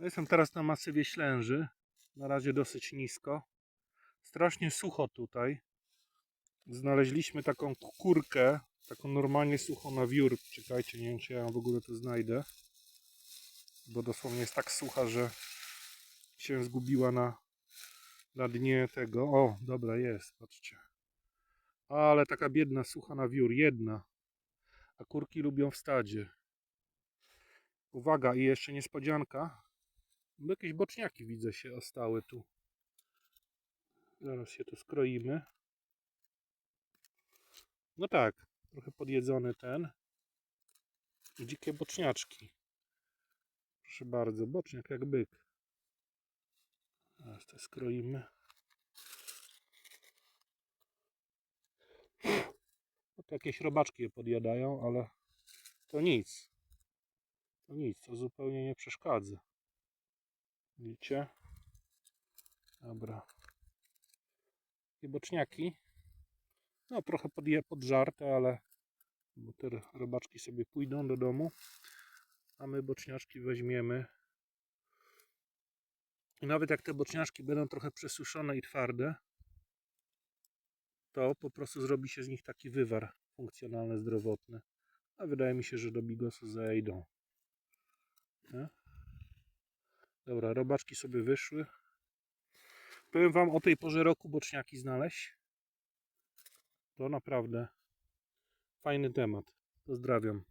No Jestem teraz na masywie Ślęży. Na razie dosyć nisko. Strasznie sucho tutaj. Znaleźliśmy taką kurkę, taką normalnie suchą na wiór. Czekajcie, nie wiem czy ja w ogóle to znajdę. Bo dosłownie jest tak sucha, że się zgubiła na, na dnie tego. O, dobra, jest, patrzcie. Ale taka biedna, sucha na wiór, jedna. A kurki lubią w stadzie. Uwaga, i jeszcze niespodzianka. Jakieś boczniaki widzę się ostały tu. Zaraz się tu skroimy. No tak, trochę podjedzony ten. Dzikie boczniaczki. Proszę bardzo, boczniak jak byk. Teraz to skroimy. No to jakieś robaczki je podjadają, ale to nic. To nic, to zupełnie nie przeszkadza. Widzicie? Dobra. I boczniaki. No trochę podje, podżarte, ale bo te robaczki sobie pójdą do domu. A my boczniaczki weźmiemy. I nawet jak te boczniaczki będą trochę przesuszone i twarde, to po prostu zrobi się z nich taki wywar funkcjonalny, zdrowotny. A wydaje mi się, że do bigosu zejdą. Nie? Dobra, robaczki sobie wyszły. Powiem wam o tej porze roku boczniaki znaleźć. To naprawdę fajny temat. Pozdrawiam.